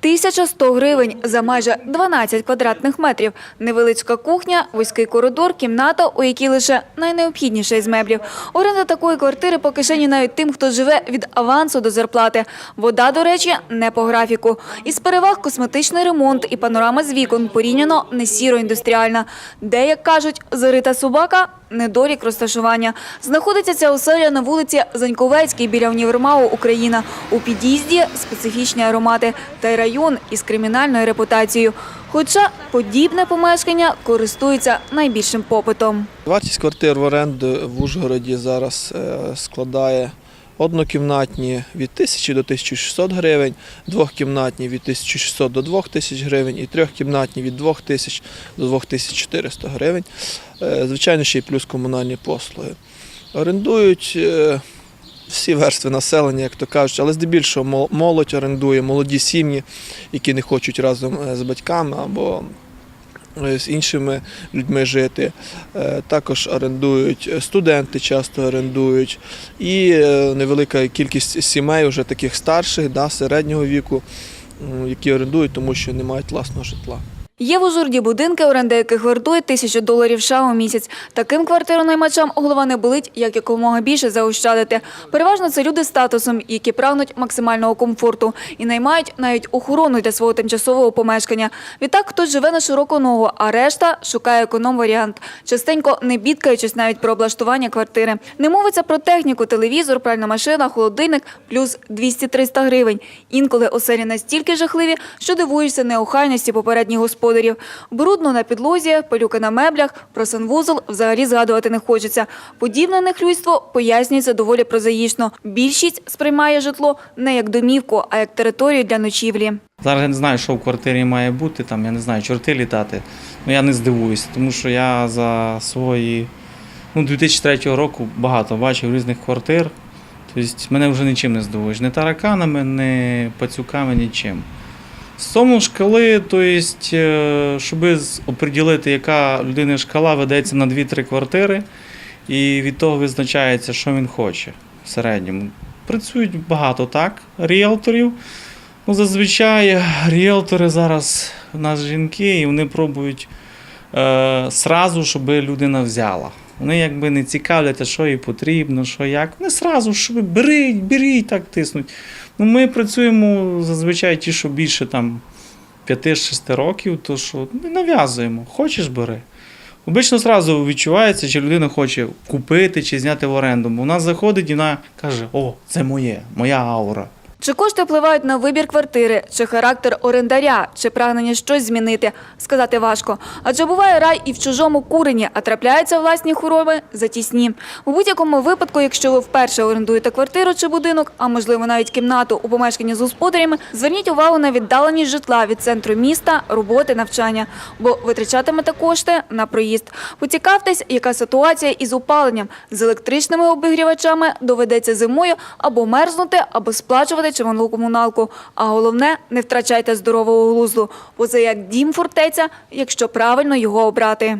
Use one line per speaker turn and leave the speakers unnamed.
1100 гривень за майже 12 квадратних метрів. Невеличка кухня, вузький коридор, кімната, у якій лише найнеобхідніше із меблів. Оренда такої квартири по кишені навіть тим, хто живе від авансу до зарплати. Вода, до речі, не по графіку. Із переваг косметичний ремонт і панорама з вікон порівняно не сіро-індустріальна. Де, як кажуть, зарита собака – недолік розташування. Знаходиться ця оселя на вулиці Заньковецькій біля універмагу Україна. У під'їзді специфічні аромати та й район із кримінальною репутацією. Хоча подібне помешкання користується найбільшим попитом.
Вартість квартир в оренду в Ужгороді зараз е, складає однокімнатні від 1000 до 1600 гривень, двохкімнатні від 1600 до 2000 гривень і трьохкімнатні від 2000 до 2400 гривень. Е, Звичайно, ще й плюс комунальні послуги. Орендують е, всі верстви населення, як то кажуть, але здебільшого молодь орендує, молоді сім'ї, які не хочуть разом е, з батьками або з іншими людьми жити. Е, Також орендують е, студенти, часто орендують, і е, невелика кількість сімей, вже таких старших, да, середнього віку, які орендують, тому що не мають власного житла.
Є в Ужгороді будинки, оренда яких вартує тисячу доларів США у місяць. Таким квартиронаймачам голова не болить, як якомога більше заощадити. Переважно це люди з статусом, які прагнуть максимального комфорту і наймають навіть охорону для свого тимчасового помешкання. Відтак хтось живе на широку ногу, а решта шукає економ-варіант, частенько не бідкаючись навіть про облаштування квартири. Не мовиться про техніку, телевізор, пральна машина, холодильник плюс 200-300 гривень. Інколи оселі настільки жахливі, що дивуєшся неохайності попередніх господарів. Брудно на підлозі, пилюки на меблях, про санвузол взагалі згадувати не хочеться. Подібне нехлюйство пояснюється доволі прозаїчно. Більшість сприймає житло не як домівку, а як територію для ночівлі.
Зараз я не знаю, що в квартирі має бути, там, я не знаю, чорти літати. Ну я не здивуюся, тому що я за свої ну, 2003 року багато бачив різних квартир. Тобто мене вже нічим не здивуєш. Не тараканами, не пацюками, нічим. Цьому шкали, тобто, щоб оприділити, яка людини шкала, ведеться на 2-3 квартири, і від того визначається, що він хоче в середньому. Працюють багато так, ріелторів. Ну, зазвичай ріелтори зараз у нас жінки, і вони пробують е, сразу, щоб людина взяла. Вони якби не цікавляться, що їй потрібно, що як. Вони сразу, щоб беріть, беріть, так тиснуть. Ну, ми працюємо зазвичай ті, що більше там 5-6 років, то що не нав'язуємо. Хочеш бери. Обично одразу відчувається, чи людина хоче купити чи зняти в оренду. Бо вона заходить і вона каже: О, це моє, моя аура.
Чи кошти впливають на вибір квартири, чи характер орендаря, чи прагнення щось змінити, сказати важко. Адже буває рай і в чужому курені, а трапляються власні хвороби затісні. У будь-якому випадку, якщо ви вперше орендуєте квартиру чи будинок, а можливо навіть кімнату у помешканні з господарями, зверніть увагу на віддаленість житла від центру міста, роботи, навчання, бо витрачатимете кошти на проїзд. Поцікавтесь, яка ситуація із опаленням. З електричними обігрівачами доведеться зимою або мерзнути, або сплачувати чи комуналку. А головне, не втрачайте здорового глузду, бо це як дім фортеця, якщо правильно його обрати.